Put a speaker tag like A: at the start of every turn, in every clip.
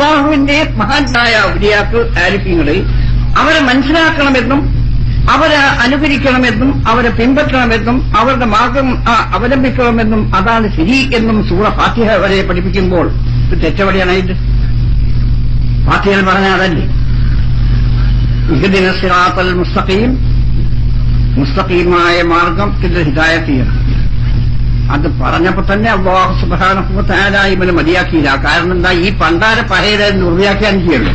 A: അള്ളാഹുവിന്റെ മഹാനായ ഔലിയാക്കൾ ആരിഫ്യങ്ങളിൽ അവരെ മനസ്സിലാക്കണമെന്നും അവരെ അനുകരിക്കണമെന്നും അവരെ പിൻപറ്റണമെന്നും അവരുടെ മാർഗം അവലംബിക്കണമെന്നും അതാണ് ശരി എന്നും സൂറ ഫാത്തിഹ വരെ പഠിപ്പിക്കുമ്പോൾ തെറ്റവടിയാണ് ഫാത്തിഹൽ ഫാത്തിഹയിൽ പറഞ്ഞ അതല്ലേ? ഇഹ്ദിന മുസ്തഖീം മുസ്തഖീമായ മാർഗം ഹിതായത്തിയാണ് ചെയ്യണം അത് പറഞ്ഞപ്പോ തന്നെ അള്ളാഹു സുബാന ഇവനെ മതിയാക്കിയില്ല. കാരണം എന്താ? ഈ പണ്ടാര പഴയത് നിർവ്യാഖ്യാൻ ചെയ്യുള്ളൂ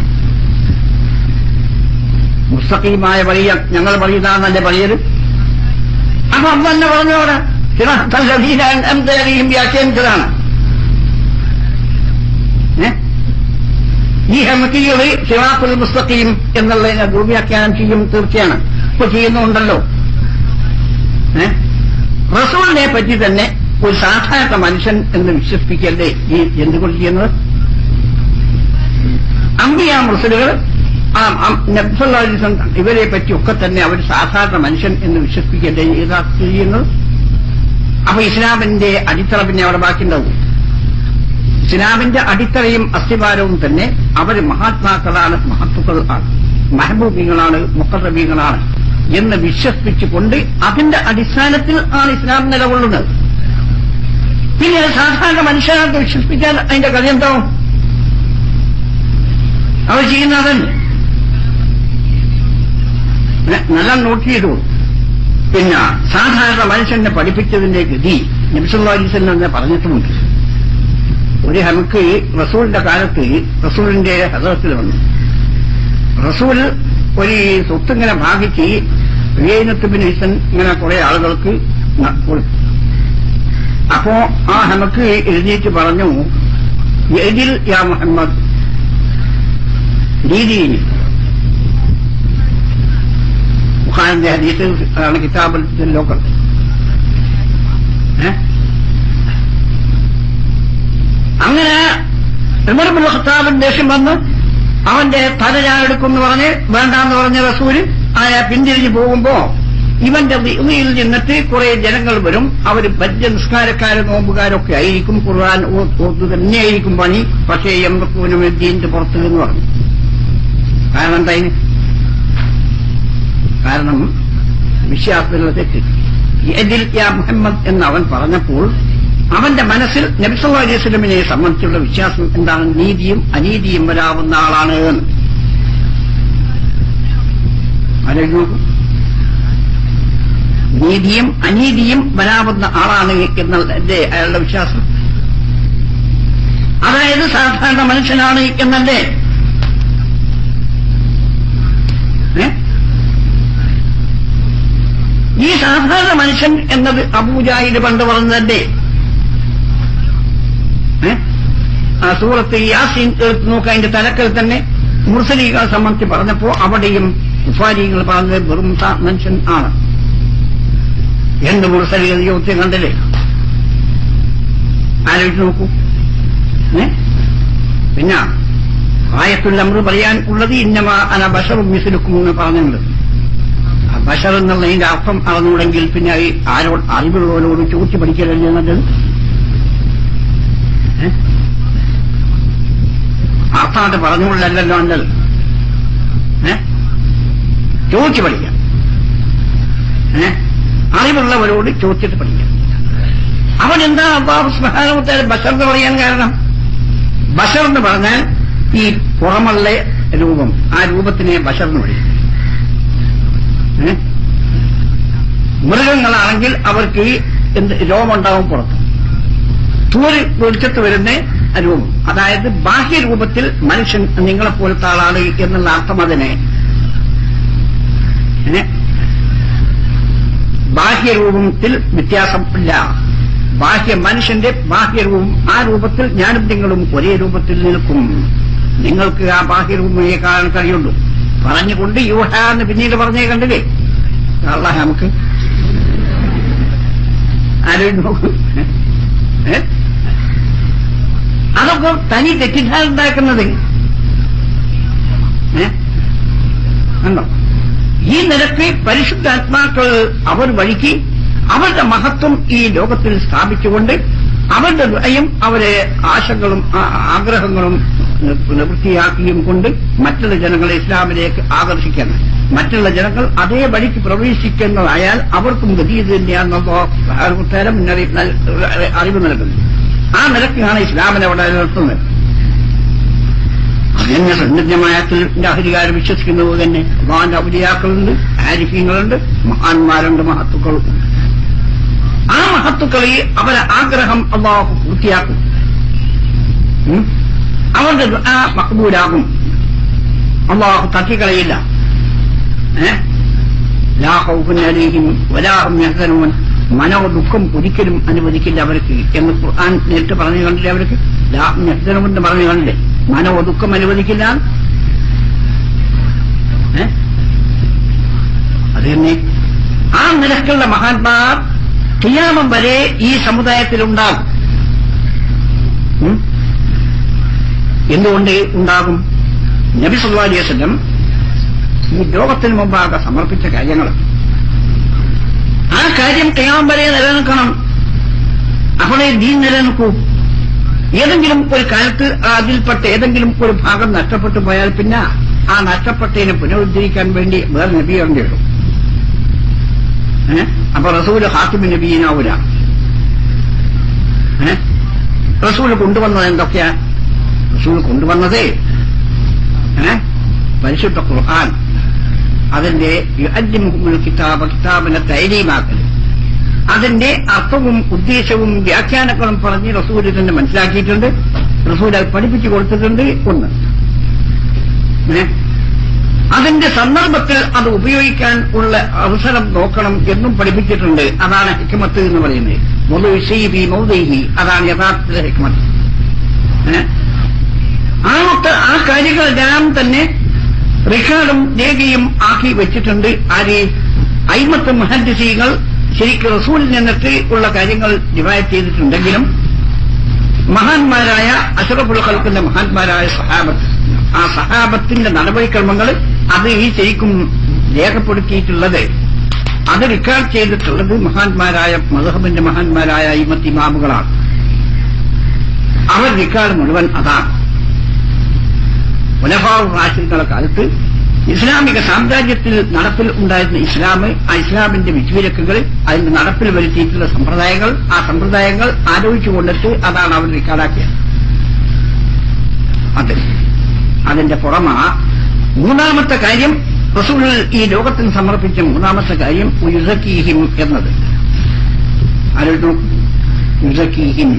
A: മുസ്തഖീമായ വഴി ഞങ്ങൾ പറയുന്നതാണല്ലേ പറയൽ അപ്പൊ അന്ന് തന്നെ പറഞ്ഞോടെ എന്തായാലും വ്യാഖ്യാനിച്ചതാണ്? ഈ ഹെമക്കിയുടെ സിറാത്തുൽ മുസ്തഖീം എന്നുള്ളതിനെ ദുർവ്യാഖ്യാനം ചെയ്യും തീർച്ചയാണ്. ഇപ്പൊ ചെയ്യുന്നുണ്ടല്ലോ? റസൂലിനെ പറ്റി തന്നെ ഒരു സാധാരണ മനുഷ്യൻ എന്ന് വിശ്വസിപ്പിക്കല്ലേ ഈ എന്തുകൊണ്ട് ചെയ്യുന്നത്? അമ്പിയ മുസ്ലികൾ നബ്സല്ലാസം ഇവരെ പറ്റിയൊക്കെ തന്നെ അവർ സാധാരണ മനുഷ്യൻ എന്ന് വിശ്വസിപ്പിക്കല്ലേ ചെയ്യുന്നത്? അപ്പൊ ഇസ്ലാമിന്റെ അടിത്തറ പിന്നെ അവിടെ ബാക്കിയുണ്ടാവും. ഇസ്ലാമിന്റെ അടിത്തറയും അസ്ഥിവാരവും തന്നെ അവർ മഹാത്മാക്കളാണ് മഹത്തുക്കൾ ആണ് മഹബൂബികളാണ് മുക്കറബീങ്ങളാണ് എന്ന് വിശ്വസിപ്പിച്ചുകൊണ്ട് അതിന്റെ അടിസ്ഥാനത്തിൽ ആണ് ഇസ്ലാം നിലകൊള്ളുന്നത്. പിന്നെ അത് സാധാരണ മനുഷ്യനായിട്ട് വിശ്വസിപ്പിക്കാൻ അതിന്റെ കഥ എന്താവും അവർ ചെയ്യുന്ന അതന്നെ നല്ല നോട്ട് ചെയ്തു. പിന്നെ സാധാരണ മനുഷ്യനെ പഠിപ്പിച്ചതിന്റെ ഗതി നബിസുല്ലാസ്വല്ലം തന്നെ പറഞ്ഞിട്ടുമുണ്ട്. ഒരു ഹമക്ക് റസൂലിന്റെ കാലത്ത് റസൂലിന്റെ ഹദത്തിൽ വന്നു. റസൂൽ ഒരു സ്വത്ത് ഇങ്ങനെ ഭാഗിച്ച് ഹിസൻ ഇങ്ങനെ കുറെ ആളുകൾക്ക് കൊടുത്തു. അപ്പോ ആ ഹമക്ക് എഴുതിയിട്ട് പറഞ്ഞു എതിൽ യാ മുഹമ്മദ്? രീതിയിൽ ബുഖാരിന്റെ ഹദീസ് ആണ് കിതാബിലൊക്കെ അങ്ങനെ ഉമർബുൽ ഖത്താബിന് ദേഷ്യം വന്ന് അവന്റെ തല ഞാൻ എടുക്കുമെന്ന് പറഞ്ഞ് വേണ്ടാന്ന് പറഞ്ഞ റസൂൽ ആയ പിന്തിരിഞ്ഞു പോകുമ്പോ ഇവന്റെ ദിയിൽ നിന്നിട്ട് കുറെ ജനങ്ങൾ വരും. അവർ ഭജ്യ നിസ്കാരക്കാരും നോമ്പുകാരൊക്കെ ആയിരിക്കും. ഖുർആൻ ഓർത്തു തന്നെയായിരിക്കും പണി. പക്ഷേ എമ്പക്കൂനും ദീന്റെ പുറത്ത് എന്ന് പറഞ്ഞു. കാരണം എന്താ കാരണം വിശ്വാസത്തിലുള്ള തെറ്റ്. എതിൽ യാ മുഹമ്മദ് എന്ന് അവൻ പറഞ്ഞപ്പോൾ അവന്റെ മനസ്സിൽ നബിസല്ലാ അലൈഹി സ്വലമിനെ സംബന്ധിച്ചുള്ള വിശ്വാസം എന്താണ്? നീതിയും അനീതിയും വരാവുന്ന ആളാണ് എന്ന്. ആലോചിച്ച് നോക്കൂ. നീതിയും അനീതിയും വരാവുന്ന ആളാണ് എന്നല്ലേ അയാളുടെ വിശ്വാസം അതായത് സാധാരണ മനുഷ്യനാണ് എന്നല്ലേ? ഈ സാധാരണ മനുഷ്യൻ എന്നത് അബൂജാഹിദ് പണ്ട് പറഞ്ഞതല്ലേ? ആ സൂറത്ത് യാസീൻ എടുത്ത് നോക്കുക അതിന്റെ തലക്കൽ തന്നെ മുർസലീകളെ സംബന്ധിച്ച് പറഞ്ഞപ്പോ അവിടെയും ഉഫാരികൾ പറഞ്ഞത് വെറും മനുഷ്യൻ ആണ് എന്ത് മുർസലികൾ ചോദ്യം കണ്ടില്ലേ ആലോചിച്ച് നോക്കൂ? പിന്നെ ആയത്തുൽ അമ്ര പറയാൻ ഉള്ളത് ഇന്നമ അന ബഷറും മിസിലുക്കും എന്ന് പറഞ്ഞിട്ടുണ്ട് ആ ബഷർ എന്നുള്ളതിന്റെ അർത്ഥം അറിഞ്ഞുകൂടെങ്കിൽ പിന്നെ ആരോ അറിവുള്ളവരോട് ചോദിച്ചു പഠിക്കലല്ലേ ഏ? അർത്ഥമായിട്ട് പറഞ്ഞുകൊള്ളല്ലോ അല്ലത്? ചോദിച്ചു പഠിക്കാം ഏ? അറിവുള്ളവരോട് ചോദിച്ചിട്ട് പഠിക്കാം. അവൻ എന്താ അള്ളാഹു സ്മഹാനത്തെ ബഷർ എന്ന് പറയാൻ കാരണം? ബഷർ എന്ന് പറഞ്ഞാൽ ഈ പുറമുള്ള രൂപം ആ രൂപത്തിനെ ബഷർ എന്ന് പറയും? മൃഗങ്ങളാണെങ്കിൽ അവർക്ക് എന്ത് രോമുണ്ടാവും പുറത്ത്. തൂര് വെളിച്ചത്ത് വരുന്ന രൂപം. അതായത് ബാഹ്യരൂപത്തിൽ മനുഷ്യൻ നിങ്ങളെപ്പോലത്തെ ആളാണ് എന്നുള്ള അർത്ഥം അതിനെ? ബാഹ്യരൂപത്തിൽ വ്യത്യാസമില്ല. ബാഹ്യ മനുഷ്യന്റെ ബാഹ്യരൂപം ആ രൂപത്തിൽ ഞാനും നിങ്ങളും ഒരേ രൂപത്തിൽ നിൽക്കും. നിങ്ങൾക്ക് ആ ബാഹ്യരൂപമേ കാണാൻ കഴിയുള്ളൂ. പറഞ്ഞുകൊണ്ട് യൂഹ എന്ന് പിന്നീട് പറഞ്ഞേ കണ്ടില്ലേ? അള്ളാഹ് നമുക്ക് അതൊക്കെ തനി തെറ്റിദ്ധാരണ ഉണ്ടാക്കുന്നത്. ഏ? ഈ നിരക്ക് പരിശുദ്ധാത്മാക്കൾ അവർ വഴിക്ക് അവരുടെ മഹത്വം ഈ ലോകത്തിൽ സ്ഥാപിച്ചുകൊണ്ട് അവരുടെ ഹൃദയം അവരെ ആശകളും ആഗ്രഹങ്ങളും നിവൃത്തിയാക്കിയും കൊണ്ട് മറ്റുള്ള ജനങ്ങളെ ഇസ്ലാമിലേക്ക് ആകർഷിക്കണം മറ്റുള്ള ജനങ്ങൾ അതേ വഴിക്ക് പ്രവേശിക്കുന്നതായാൽ അവർക്കും ഗതി ഇത് തന്നെയാണെന്നുള്ള തരം മുന്നറിയിപ്പ് അറിവ് നൽകുന്നു. ആ നിലക്കാണ് ഇസ്ലാമിനെ അവിടെ നിർത്തുന്നത് അതന്നെ സന്നിഗ്ധമായത്തിന്റെ അഹരികാരം വിശ്വസിക്കുന്നത് തന്നെ ഭഗവാന്റെ ഔലിയാക്കളുണ്ട് ആരിഫ്യങ്ങളുണ്ട് മഹാന്മാരുണ്ട് മഹത്തുക്കളുണ്ട്. ആ മഹത്തുക്കളിൽ അവരെ ആഗ്രഹം അള്ളാഹു പൂർത്തിയാക്കും? അവരുടെ ആ മക്ബൂലാകും. അള്ളാഹു തട്ടിക്കളയില്ല. ഏഹ് ലാഹൗഫുൻ അലൈഹിം വലാഹും യഹ്സനൂൻ. മനോ ദുഃഖം ഒരിക്കലും അനുവദിക്കില്ല അവർക്ക് എന്ന് ഖുർആൻ നേരിട്ട് പറഞ്ഞു കണ്ടില്ലേ അവർക്ക്? ലാഹം യഹ്സനൂൻ എന്ന് പറഞ്ഞു കണ്ടില്ലേ? മനോ ദുഃഖം അനുവദിക്കില്ല? അത് തന്നെ ആ നിലക്കുള്ള മഹാത്മാർ കിയാമം വരെ ഈ സമുദായത്തിലുണ്ടാകും. ഉണ്ടാകും എന്തുകൊണ്ട് ഉണ്ടാകും? നബി സല്ലല്ലാഹു അലൈഹി വസല്ലം ഈ ലോകത്തിന് മുമ്പാകെ സമർപ്പിച്ച കാര്യങ്ങൾ. ആ കാര്യം കിയാമം വരെ നിലനിൽക്കണം. അവിടെ ദീൻ നിലനിൽക്കൂ. ഏതെങ്കിലും ഒരു കാലത്ത് അതിൽപ്പെട്ട ഏതെങ്കിലും ഒരു ഭാഗം നഷ്ടപ്പെട്ടു പോയാൽ പിന്നെ ആ നഷ്ടപ്പെട്ടതിനെ പുനരുദ്ധരിക്കാൻ വേണ്ടി വേറെ നബി വേണ്ടി വരും. അപ്പൊ റസൂൽ ഹാത്തിമി നബീനാവൂല റസൂൽ കൊണ്ടുവന്നത് എന്തൊക്കെയാ? റസൂൽ കൊണ്ടുവന്നത് പരിശുദ്ധ ഖുർആൻ അതിന്റെ കിതാബ കിതാബിനെ തൈരീമാക്കൽ അതിന്റെ അർത്ഥവും ഉദ്ദേശവും വ്യാഖ്യാനങ്ങളും പറഞ്ഞ് റസൂൽ തന്നെ മനസ്സിലാക്കിയിട്ടുണ്ട്. റസൂൽ അത് പഠിപ്പിച്ചു കൊടുത്തിട്ടുണ്ട് ഒന്ന്. അതിന്റെ സന്ദർഭത്തിൽ അത് ഉപയോഗിക്കാൻ ഉള്ള അവസരം നോക്കണം എന്നും പഠിപ്പിച്ചിട്ടുണ്ട്. അതാണ് ഹിക്മത്ത് എന്ന് പറയുന്നത്. മൊലി മൗദൈഹി അതാണ് യഥാർത്ഥ ഹിക്മത്ത്? ആ ആ കാര്യങ്ങളെല്ലാം തന്നെ റിക്കാർഡും രേഖയും ആക്കി വെച്ചിട്ടുണ്ട്. ആര്? അയിമത്ത് മുഹദ്ദിസീകൾ ശരിക്കും റസൂലിൽ നിന്നിട്ട് ഉള്ള കാര്യങ്ങൾ ഡിവൈഡ് ചെയ്തിട്ടുണ്ടെങ്കിലും മഹാന്മാരായ അഷറഫുൽ ഖൽക്കിന്റെ മഹാന്മാരായ സഹാബത്ത് ആ സഹാബത്തിന്റെ നടപടിക്രമങ്ങൾ അത് ഈ ശരിക്കും രേഖപ്പെടുത്തിയിട്ടുള്ളത്. അത് റിക്കാർഡ് ചെയ്തിട്ടുള്ളത് മഹാന്മാരായ മധുഹബിന്റെ മഹാന്മാരായ ഇമത്തി ഇമാമുകളാണ്. അവർ റിക്കാർഡ് മുഴുവൻ അതാണ്. ഉലഫാവ് റാഷിദുകളുടെ കാലത്ത് ഇസ്ലാമിക സാമ്രാജ്യത്തിൽ നടപ്പിൽ ഉണ്ടായിരുന്ന ഇസ്ലാം ആ ഇസ്ലാമിന്റെ വിധിവിലക്കുകൾ അതിന്റെ നടപ്പിൽ വരുത്തിയിട്ടുള്ള സമ്പ്രദായങ്ങൾ ആ സമ്പ്രദായങ്ങൾ ആലോചിച്ചു കൊണ്ടിട്ട് അതാണ് അവർ റിക്കാർഡാക്കിയത്. അത് അതിന്റെ പുറമെ മൂന്നാമത്തെ കാര്യം റസൂൾ ഈ ലോകത്തിന് സമർപ്പിച്ച മൂന്നാമത്തെ കാര്യം യുസക്കീഹിം എന്നത്. ആലോചിച്ച് യുസക്കീഹിം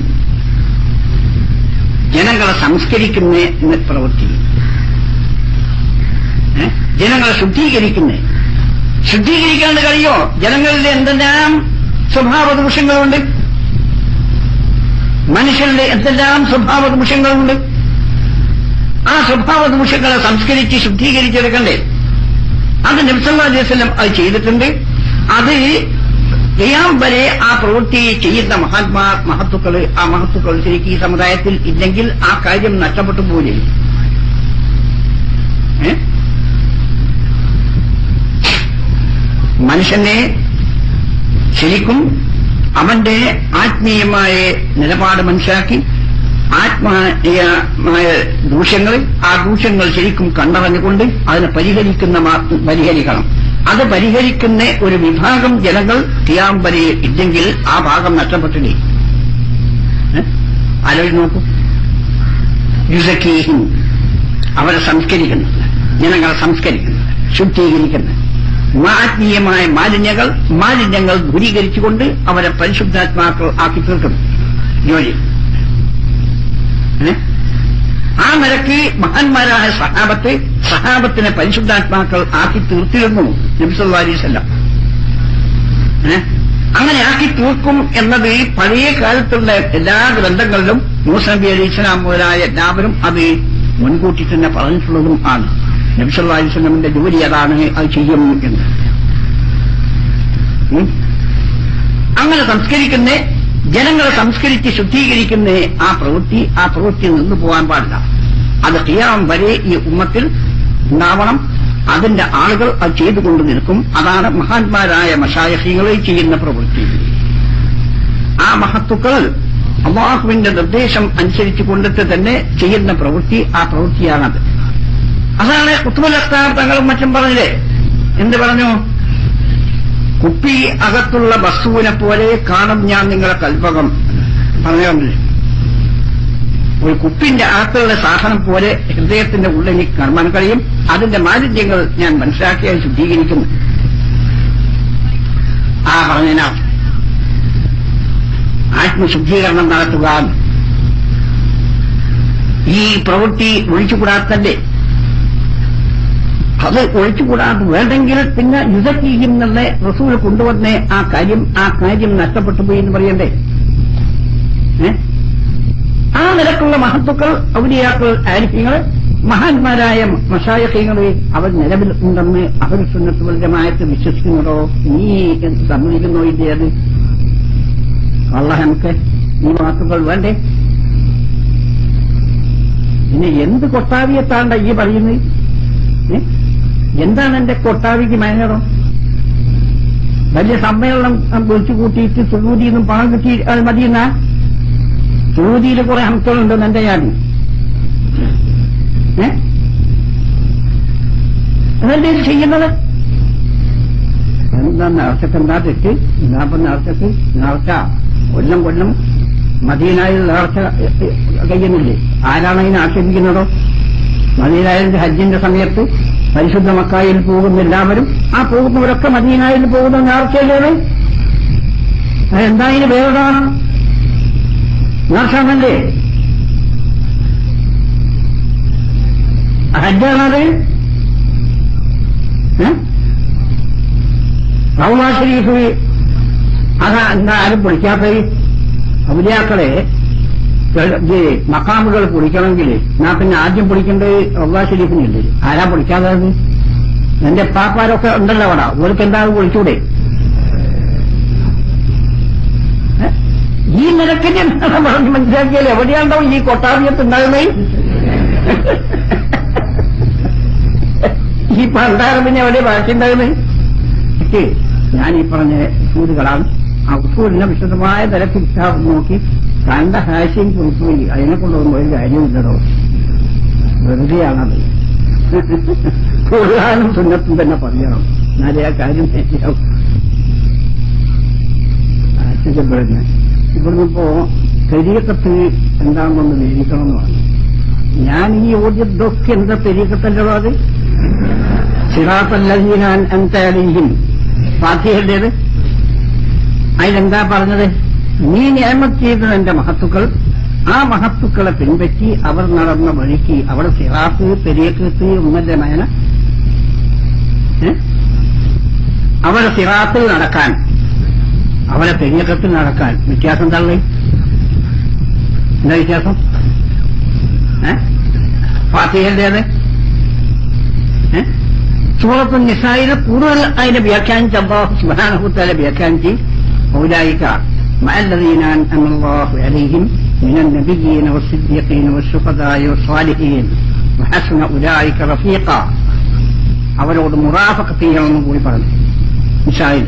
A: ജനങ്ങളെ സംസ്കരിക്കുന്ന പ്രവൃത്തി? ജനങ്ങളെ ശുദ്ധീകരിക്കുന്നേ. ശുദ്ധീകരിക്കാണ്ട് കഴിയോ? ജനങ്ങളുടെ എന്തെല്ലാം സ്വഭാവ ദോഷങ്ങളുണ്ട്? മനുഷ്യരുടെ എന്തെല്ലാം സ്വഭാവ ദോഷങ്ങളുണ്ട്? ആ സ്വഭാവ ദോഷങ്ങളെ സംസ്കരിച്ച് ശുദ്ധീകരിച്ചെടുക്കണ്ടേ. അത് നബ്സല്ലാ അത് ചെയ്തിട്ടുണ്ട്. അത് ചെയ്യാൻ വരെ ആ പ്രവൃത്തി ചെയ്യുന്ന മഹാത്മാ മഹത്വക്കൾ ആ മഹത്തുക്കൾ ശരിക്കും ഈ സമുദായത്തിൽ ഇല്ലെങ്കിൽ ആ കാര്യം നഷ്ടപ്പെട്ടു പോലെ മനുഷ്യനെ ശരിക്കും അവന്റെ ആത്മീയമായ നിലപാട് മനസ്സിലാക്കി ആത്മീയമായ ദൂഷ്യങ്ങൾ ആ ദൂഷ്യങ്ങൾ ശരിക്കും കണ്ടറിഞ്ഞുകൊണ്ട് അതിനെ പരിഹരിക്കുന്ന പരിഹരിക്കണം. അത് പരിഹരിക്കുന്ന ഒരു വിഭാഗം ജനങ്ങൾ തിയാമ്പരി ഇല്ലെങ്കിൽ ആ ഭാഗം നഷ്ടപ്പെട്ടില്ലേ? ആലോചിച്ച് നോക്കൂ. യുസക്കീഹിൻ അവരെ സംസ്കരിക്കുന്നത് ജനങ്ങളെ സംസ്കരിക്കുന്നത് ശുദ്ധീകരിക്കുന്നത് ആത്മീയമായ മാലിന്യങ്ങൾ മാലിന്യങ്ങൾ ദൂരീകരിച്ചുകൊണ്ട് അവരെ പരിശുദ്ധാത്മാക്കൾ ആക്കി തീർക്കുന്നു ജോലി? ആ നിരക്ക് മഹാന്മാരായ സഹാബത്ത് സഹാബത്തിനെ പരിശുദ്ധാത്മാക്കൾ ആക്കി തീർത്തിരുന്നു നബിസല്ലാ അലൈവല്ലാം ഏ? അങ്ങനെ ആക്കി തീർക്കും എന്നത് പഴയ കാലത്തുള്ള എല്ലാ ഗ്രന്ഥങ്ങളിലും മൂസ അലി ഇസ്ലാം മുതലായ എല്ലാവരും അത് മുൻകൂട്ടി തന്നെ പറഞ്ഞിട്ടുള്ളതും ആണ് നബിസല്ലാ അലിസ്ലമിന്റെ ജോലി അതാണ് അത് ചെയ്യും എന്ന്? അങ്ങനെ സംസ്കരിക്കുന്ന ജനങ്ങളെ സംസ്കരിച്ച് ശുദ്ധീകരിക്കുന്ന ആ പ്രവൃത്തി ആ പ്രവൃത്തി നിന്നു പോകാൻ പാടില്ല. അത് ചെയ്യാൻ വരെ ഈ ഉമ്മത്തിൽ ഉണ്ടാവണം. അതിന്റെ ആളുകൾ അത് ചെയ്തുകൊണ്ട് നിൽക്കും. അതാണ് മഹാന്മാരായ മഷായഹികളെ ചെയ്യുന്ന പ്രവൃത്തി. ആ മഹത്തുക്കൾ അള്ളാഹുവിന്റെ നിർദ്ദേശം അനുസരിച്ച് കൊണ്ടിട്ട് തന്നെ ചെയ്യുന്ന പ്രവൃത്തി. ആ പ്രവൃത്തിയാണത്. അതാണ് കുത്തുമലസ്താർ തങ്ങളും മറ്റും പറഞ്ഞില്ലേ എന്ത് പറഞ്ഞു? കുപ്പി അകത്തുള്ള വസ്തുവിനെ പോലെ കാണും ഞാൻ നിങ്ങളെ കൽപ്പകം. പറഞ്ഞില്ലേ ഒരു കുപ്പിന്റെ അകത്തുള്ള സാധനം പോലെ ഹൃദയത്തിന്റെ ഉള്ളിൽ എനിക്ക് കാണാൻ കഴിയും. അതിന്റെ മാലിന്യങ്ങൾ ഞാൻ മനസ്സിലാക്കിയാൽ ശുദ്ധീകരിക്കുന്നു ആ പറഞ്ഞതിനാ ആത്മശുദ്ധീകരണം നടത്തുക. ഈ പ്രവൃത്തി ഒഴിച്ചുകൂടാത്തല്ലേ അത് ഒഴിച്ചുകൂടാതെ വേണ്ടെങ്കിൽ പിന്നെ യുദ്ധീയും എന്നുള്ള റസൂൽ കൊണ്ടുവന്ന ആ കാര്യം ആ കാര്യം നഷ്ടപ്പെട്ടു പോയി എന്ന് പറയണ്ടേ? ആ നിരക്കുള്ള മഹത്തുക്കൾ ഔലിയാക്കൾ ആരിഫ്യങ്ങൾ മഹാന്മാരായ മഷായഹ്യങ്ങളെ അവർ നിലവിൽ ഉണ്ടെന്ന് അവർ സുന്നത്തുപരമായിട്ട് വിശ്വസിക്കുന്നതോ നീ സമ്മതിക്കുന്നോ ഇല്ലേ അത്? അള്ളാഹ് നമുക്ക് ഈ വാക്കുകൾ വേണ്ടേ? പിന്നെ എന്ത് കൊട്ടാവിയത്താണ്ട ഈ പറയുന്നത്? എന്താണ് എന്റെ കൊട്ടാവിക്ക് മയനടം വലിയ സമ്മേളനം വിളിച്ചു കൂട്ടിയിട്ട് സുഴൂതിയിൽ നിന്നും പണം കിട്ടി അത് മതിയെന്ന? സുഗൂതിയിൽ കുറെ അംശങ്ങളുണ്ട് എന്റെ ഞാൻ ഏ? അതല്ലേ ചെയ്യുന്നത്? എന്താ നേർച്ചക്ക് എന്താ തെറ്റ്? എന്നാപ്പം നേർച്ചക്ക് നേർച്ച കൊല്ലം കൊല്ലം മദീനായിൽ നേർച്ച കഴിയുന്നില്ലേ ആരാണ് അതിനെ ആക്ഷേപിക്കുന്നതോ? മദീനായ ഹജ്ജിന്റെ സമയത്ത് പരിശുദ്ധ മക്കായിൽ പോകുന്ന എല്ലാവരും ആ പോകുന്നവരൊക്കെ മദീനായിൽ പോകുന്ന നേർച്ചയല്ലേ അതെന്താ ഇതിന് വേറൊരാണ് നേർച്ചാണല്ലേ ഹജ്ജാണത്? റൗള ഷരീഫ് അതാ എന്താ ആരും പൊളിക്കാത്തത് ഔലിയാക്കളെ മക്കാമുകൾ പൊളിക്കണമെങ്കിൽ ഞാൻ പിന്നെ ആദ്യം പൊളിക്കേണ്ടത് ഒബ്ബാ ഷെരീഫിനല്ലേ ആരാ പൊളിക്കാതെ എന്റെ പാപ്പാരൊക്കെ ഉണ്ടല്ലോ അവിടെ. ഓർക്ക് എന്താ പൊളിച്ചൂടെ? ഈ നിരക്കിന് എന്താണ് പറഞ്ഞ് മനസ്സിലാക്കിയാൽ എവിടെയാണ്ടാവും ഈ കൊട്ടാരിയത്ത് ഉണ്ടാകുന്നത്? ഈ പണ്ടാരം പിന്നെ എവിടെ ബാക്കിയുണ്ടാകുന്നത് ഞാൻ ഈ പറഞ്ഞ ഉസൂലുകളാണ് ആ വിശദമായ തരത്തിൽ നോക്കി കണ്ട ഹാഷ്യം കുറിച്ചുപോയി അതിനെ കൊണ്ടുപോകുമ്പോൾ ഒരു കാര്യമില്ലടോ വെറുതെയാണത്. ഖുർആാനും സുന്നത്തും തന്നെ പറയണം. എന്നാലേ ആ കാര്യം ശരിയാവും. ആശ്ചര്യപ്പെടുന്നത് ഇവിടുന്നിപ്പോ തെരീക്കത്ത് എന്താണെന്നൊന്ന് വിവരിക്കണം എന്ന് പറഞ്ഞു. ഞാൻ ഈ ഓദ്യതൊക്കെ എന്താ തെരീക്കത്തല്ലോ അത്? സിറാത്തല്ലീനാൻ എന്തായാലും ഫാത്തിഹയുടേത് അതിലെന്താ പറഞ്ഞത്? നീ നിയമം ചെയ്തത് എന്റെ മഹത്തുക്കൾ. ആ മഹത്തുക്കളെ പിൻപറ്റി അവർ നടന്ന വഴിക്ക് അവിടെ സിറാത്ത് പെരിയക്കത്ത് ഉമ്മന്റെ മേന? അവരെ സിറാത്തിൽ നടക്കാൻ അവരെ പെരിയക്കത്തിൽ നടക്കാൻ. വ്യത്യാസം തള്ളി എന്താ വ്യത്യാസം? ഏ? സൂറത്തു നിസായിനെ കൂടുതൽ അതിനെ വ്യാഖ്യാനിച്ച് അബ്ബാ സുബാനഹുത്താല വ്യാഖ്യാനിച്ച് ഔലായിക്ക مع الذين أنعم الله عليهم من النبيين والصديقين والشهداء والصالحين وحسن أولئك رفيقا അവരോട് മുറാഫക്കത്ത് ചെയ്യണമെന്ന് കൂടി പറഞ്ഞു മിസായിൽ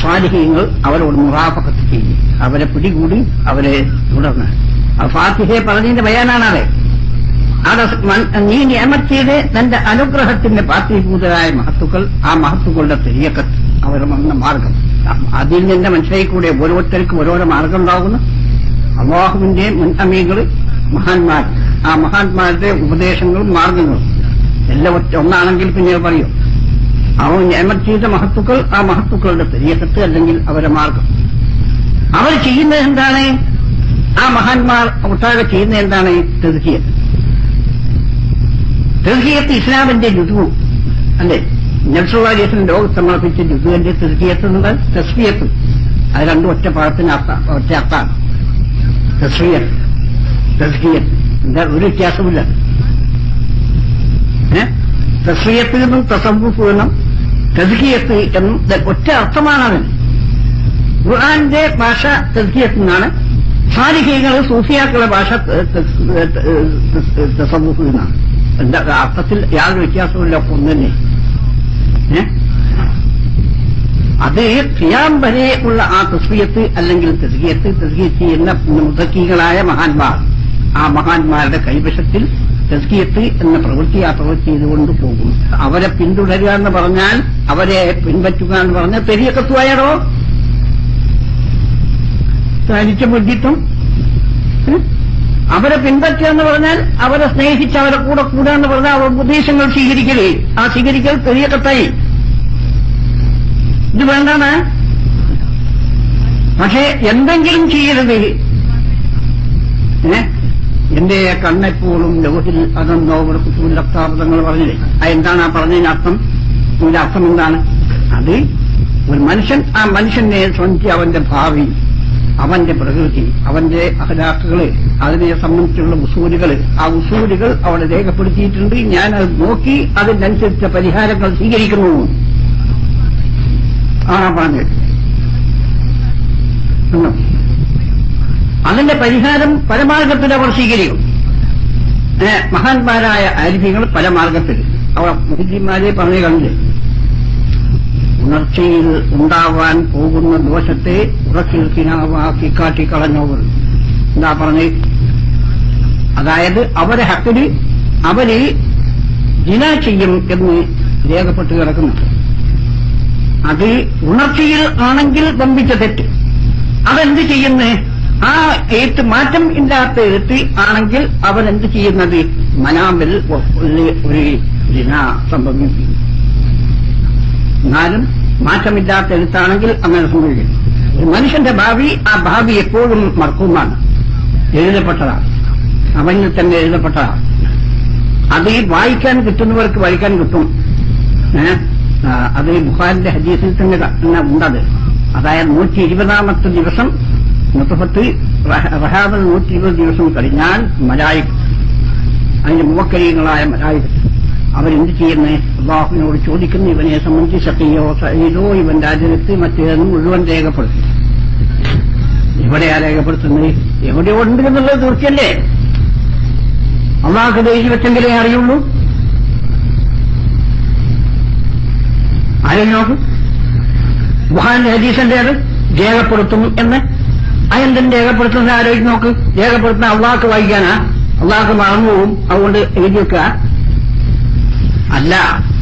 A: സ്വാലിഹീങ്ങൾ അവരോട് മുറാഫക്കത്ത് ചെയ്യും അവരെ പിടികൂടി അവരെ തുടർന്ന് ആ ഫാത്തിഹയെ പറഞ്ഞതിന്റെ ബയാനാണത് അത് മൻ- നീ നിയമത്ത് ചെയ്ത് തന്റെ അനുഗ്രഹത്തിന്റെ പാത്രീഭൂതരായ മഹത്തുക്കൾ ആ മഹത്തുക്കളുടെ തെരിയക്കത്ത് അവർ വന്ന മാർഗം അതിൽ നിന്റെ മനസ്സിലായിക്കൂടെ ഓരോരുത്തർക്കും ഓരോരോ മാർഗം ഉണ്ടാകുന്നു അള്ളാഹുവിന്റെ മുൻ അമീകൾ മഹാന്മാർ. ആ മഹാന്മാരുടെ ഉപദേശങ്ങളും മാർഗങ്ങളും. എല്ലാം ഒറ്റ ഒന്നാണെങ്കിൽ പിന്നെ പറയൂ. അവൻ ഞാൻ ചെയ്ത മഹത്തുക്കൾ ആ മഹത്തുക്കളുടെ തെരിയക്കത്ത് അല്ലെങ്കിൽ അവരെ മാർഗം. അവർ ചെയ്യുന്നത് എന്താണ്? ആ മഹാന്മാർ ഒട്ടാകെ ചെയ്യുന്നത് എന്താണ്? തെതുക്കിയത് തെർഹിയത്ത് ഇസ്ലാമിന്റെ ജുദു അല്ലേ? നബ്സുവാലിയത്തിന് ലോകം സമർപ്പിച്ച ജുദുവിന്റെ തൃതീയത്തുണ്ട് എന്നത് തസ്ഫിയത്ത് അത് രണ്ടും ഒറ്റ അർത്ഥ ഒറ്റ അത്താണ് തസ്ഫിയത്ത് തസ്ഫിയത്ത് എന്താ ഒരു വ്യത്യാസമില്ല ഏ? നിന്നും തസവുഫ് എന്നും എന്നും ഒറ്റ അർത്ഥമാണ് അതിന്. ഖുർആാന്റെ ഭാഷ തസ്കിയത്ത് എന്നാണ് സാലിഹ്യങ്ങൾ സൂഫിയാക്കളുടെ ഭാഷ തസവുഫ് എന്നാണ് എന്താ അർത്ഥത്തിൽ യാതൊരു വ്യത്യാസമില്ല ഒക്കെ തന്നെ? അത് ഖിയാം ഉള്ള ആ തസ്വിയത്ത് അല്ലെങ്കിൽ തെസ്കിയത്ത് തെസ്കിയത്ത് ചെയ്യുന്ന മുതക്കികളായ മഹാന്മാർ ആ മഹാന്മാരുടെ കൈവശത്തിൽ തസ്കീയത്ത് എന്ന പ്രവൃത്തി ആ പ്രവൃത്തി ചെയ്തുകൊണ്ട് പോകും അവരെ പിന്തുടരുക എന്ന് പറഞ്ഞാൽ അവരെ പിൻപറ്റുക എന്ന് പറഞ്ഞാൽ തെരിയക്കത്തുവായാലോ തനിച്ച ബുദ്ധിത്വം? അവരെ പിൻപറ്റുക എന്ന് പറഞ്ഞാൽ അവരെ സ്നേഹിച്ച് അവരെ കൂടെ കൂടുക എന്ന് പറഞ്ഞാൽ അവർ ഉപദേശങ്ങൾ സ്വീകരിക്കലേ. ആ സ്വീകരിക്കൽ തെരിയക്കത്തായി ഇത് വേണ്ടാണ് പക്ഷേ എന്തെങ്കിലും ചെയ്യരുത്. എന്റെ കണ്ണെപ്പോഴും ലോകത്തിൽ അതെന്തോ ഇവിടെ കുത്തുവിന്റെ അർത്ഥാർത്ഥങ്ങൾ പറഞ്ഞില്ലേ എന്താണ് ആ പറഞ്ഞതിന് അർത്ഥം? ഇതിന്റെ അർത്ഥം എന്താണ്? അത് ഒരു മനുഷ്യൻ ആ മനുഷ്യനെ സ്വന്തി അവന്റെ ഭാവി അവന്റെ പ്രകൃതി അവന്റെ അഹലാക്കുകൾ അതിനെ സംബന്ധിച്ചുള്ള ഉസൂലുകൾ. ആ ഉസൂലുകൾ അവിടെ രേഖപ്പെടുത്തിയിട്ടുണ്ട്. ഞാൻ അത് നോക്കി അതിനനുസരിച്ച പരിഹാരങ്ങൾ സ്വീകരിക്കുന്നു. ആ പറഞ്ഞത് അതിന്റെ പരിഹാരം പരമാർഗത്തിൽ അവർ സ്വീകരിക്കും. മഹാന്മാരായ ആരിഫ്യങ്ങൾ പല മാർഗത്തിൽ അവർ മുഹിജിമാരെ പറഞ്ഞു കണ്ടില്ലേ ഉണർച്ചയിൽ ഉണ്ടാവാൻ പോകുന്ന ദോഷത്തെ ഉറക്കിൽ കിനാവാക്കി കാട്ടിക്കളഞ്ഞവർ. എന്താ പറഞ്ഞ്? അതായത് അവരെ ഹക്കിൽ അവർ ജിന ചെയ്യും എന്ന് രേഖപ്പെട്ട് കിടക്കുന്നുണ്ട്. അത് ഉണർച്ചയിൽ ആണെങ്കിൽ വമ്പിച്ച തെറ്റ്. അതെന്ത് ചെയ്യുന്നേ? ആ എഴുത്ത് മാറ്റം ഇല്ലാത്ത എഴുത്ത് ആണെങ്കിൽ അവൻ എന്ത് ചെയ്യുന്നത്? മനാമിൽ ഒരു ജിന സംഭവിക്കുന്നു സംഭവിക്കും. എന്നാലും മാറ്റമില്ലാത്ത എഴുത്താണെങ്കിൽ അങ്ങനെ സംഭവിക്കുന്നു മനുഷ്യന്റെ ഭാവി ആ ഭാവി എപ്പോഴും മറക്കുമാണ് എഴുതപ്പെട്ടതാണ്. അവനിൽ തന്നെ എഴുതപ്പെട്ട. അത് ഈ വായിക്കാൻ കിട്ടുന്നവർക്ക് വായിക്കാൻ കിട്ടും. അത് ഈ ബുഹാരിന്റെ ഹദീസിൽ തന്നെ ഉണ്ടത്. അതായത് നൂറ്റി ഇരുപതാമത്തെ ദിവസം മുത്തഫത്ത് റഹാബ് നൂറ്റി ഇരുപത് ദിവസം കഴിഞ്ഞാൽ മലായിക്. അതിന്റെ മുവക്കരീങ്ങളായ മലായിക്. അവരെന്ത് ചെയ്യുന്നേ? അള്ളാഹുവിനോട് ചോദിക്കുന്നു ഇവനെ സംബന്ധിച്ച് ശക്തിയോ സൈദോ ഇവൻ രാജ്യത്ത് മറ്റേതെന്നും മുഴുവൻ രേഖപ്പെടുത്തുന്നു. എവിടെയാ രേഖപ്പെടുത്തുന്നത് എവിടെ ഉണ്ട് എന്നുള്ളത് തീർച്ചയല്ലേ? അള്ളാഹ് എഴുതി വെച്ചെങ്കിലേ അറിയുള്ളൂ. ആരും നോക്കും. ബുഹാന്റെ ഹദീസന്റെ അത് രേഖപ്പെടുത്തും എന്ന്. അതെന്തും രേഖപ്പെടുത്തുന്ന ആരോഗ്യം നോക്ക്. രേഖപ്പെടുത്തുന്ന അള്ളാഹ്ക്ക് വായിക്കാനാ. അള്ളാഹ്ക്ക് മറന്നുപോകും. അതുകൊണ്ട് എഴുതി വെക്കുക. അല്ല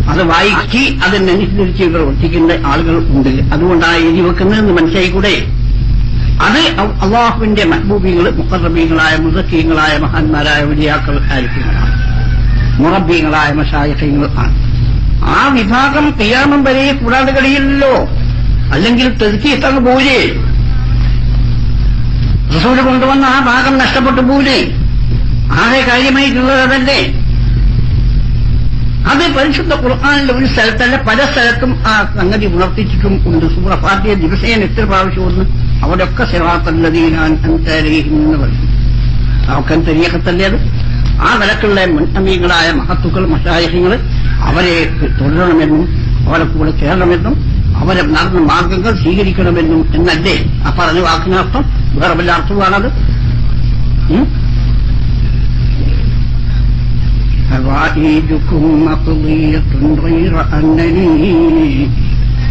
A: അത് വായിച്ച് അതിനനുസരിച്ച് പ്രവർത്തിക്കുന്ന ആളുകൾ ഉണ്ട്. അതുകൊണ്ടാണ് എഴുതി വെക്കുന്നതെന്ന് മനസ്സിലായിക്കൂടെ? അത് അള്ളാഹുവിന്റെ മഹബൂബികൾ മുഖറബീങ്ങളായ മുസക്കീങ്ങളായ മഹാന്മാരായ വലിയാക്കൾ ആയിരിക്കുന്നതാണ് മുറബീങ്ങളായ മഷായങ്ങൾ ആണ്. ആ വിഭാഗം തീയാമം വരെ കൂടാതെ കഴിയില്ലല്ലോ അല്ലെങ്കിൽ തെതുക്കിയിട്ടങ്ങ് പോലെ റസൂൽ കൊണ്ടുവന്ന ആ ഭാഗം നഷ്ടപ്പെട്ടു പോലെ ആകെ കാര്യമായിട്ടുള്ളത് അതല്ലേ? അത് പരിശുദ്ധ ഖുർആാനിലെ ഒരു സ്ഥലത്തല്ല പല സ്ഥലത്തും ആ സംഗതി ഉണർത്തിച്ചിട്ടും ഉണ്ട്. സൂറ ഫാത്തിയ ദിവസേന എത്ര പ്രാവശ്യം ഒന്ന് അവിടെയൊക്കെ സിറാത്തല്ലതീനാൻ അന്തരേഹിം എന്ന് പറയും അവർക്ക് തെരീഹത്തല്ലേ അത് ആ നിലക്കുള്ള മുൻഅമീകളായ മഹത്തുക്കൾ മഷായഹങ്ങൾ അവരെ തുടരണമെന്നും അവരെ കൂടെ ചേരണമെന്നും അവരെ നടന്ന മാർഗങ്ങൾ സ്വീകരിക്കണമെന്നും എന്നല്ലേ ആ പറഞ്ഞ വാക്കിനർത്ഥം വേറെ വല്ല അർത്ഥമാണത് ഉം?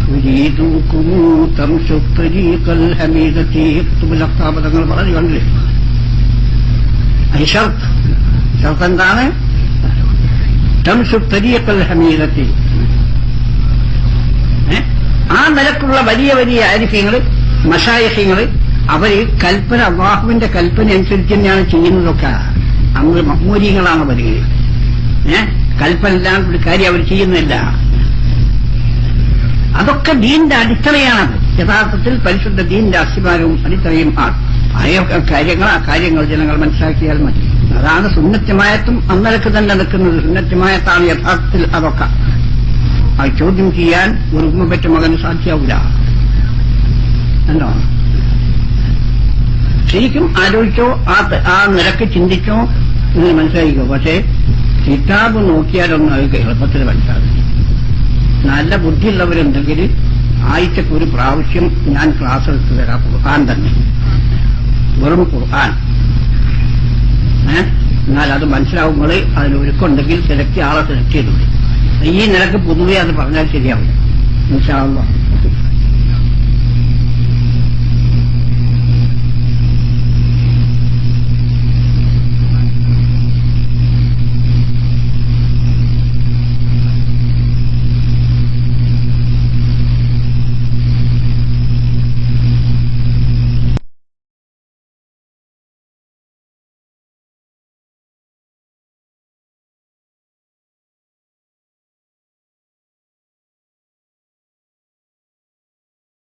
A: فوائدكم مقضية غير أنني أريدكم تمشوا الطريق الحميدة يكتب الأقطاب തങ്ങൾ പറഞ്ഞു കണ്ടില്ലേ അത് ഷർത്ത് ഷർത്ത് എന്താണ് തംസു തരീഖൽ ഹമീദത്തി ഏ? ആ നിലക്കുള്ള വലിയ വലിയ ആരിഫ്യങ്ങള് മഷായഹ്യങ്ങള് അവര് കൽപ്പന അള്ളാഹുവിന്റെ കൽപ്പന അനുസരിച്ച് തന്നെയാണ് ചെയ്യുന്നതൊക്കെ അന്ന് മഹ്മൂരികളാണ് വരിക ഏ കൽപ്പന ഇല്ലാണ്ട് ഒരു കാര്യം അവർ ചെയ്യുന്നില്ല അതൊക്കെ ദീന്റെ അടിത്തറയാണത്. യഥാർത്ഥത്തിൽ പരിശുദ്ധ ദീന്റെ അസ്ഥിമാരവും അടിത്തറയും ആണ് ആയ കാര്യങ്ങൾ ആ കാര്യങ്ങൾ ജനങ്ങൾ മനസ്സിലാക്കിയാൽ മതി. അതാണ് സുന്നത്യമായത്തും അന്നലക്ക് തന്നെ നിൽക്കുന്നത്. സുന്നത്യമായത്താണ് യഥാർത്ഥത്തിൽ അതൊക്കെ. അത് ചോദ്യം ചെയ്യാൻ ഒരു ഉമ്മപ്പറ്റ പറ്റ മകന് സാധ്യമാവില്ല എന്തോ ശരിക്കും ആലോചിച്ചോ ആ ആ നിരക്ക് ചിന്തിച്ചോ എന്ന് മനസ്സിലായിക്കോ? പക്ഷേ കിതാബ് നോക്കിയാലൊന്നും അത് എളുപ്പത്തിൽ മനസ്സിലാകും നല്ല ബുദ്ധിയുള്ളവരുണ്ടെങ്കിൽ ആഴ്ചക്ക് ഒരു പ്രാവശ്യം ഞാൻ ക്ലാസ് എടുത്തു തരാം. ഖുർആൻ തന്നെ. വെറും ഖുർആൻ? എന്നാൽ അത് മനസ്സിലാവുമ്പോൾ അതിന് ഒരുക്കുണ്ടെങ്കിൽ സെലക്ട് ആളെ സെലക്ട് ചെയ്തു ഈ നിലയ്ക്ക് പൊതുവെ അത് പറഞ്ഞാൽ ശരിയാവും ഇൻഷാ അല്ലാഹ്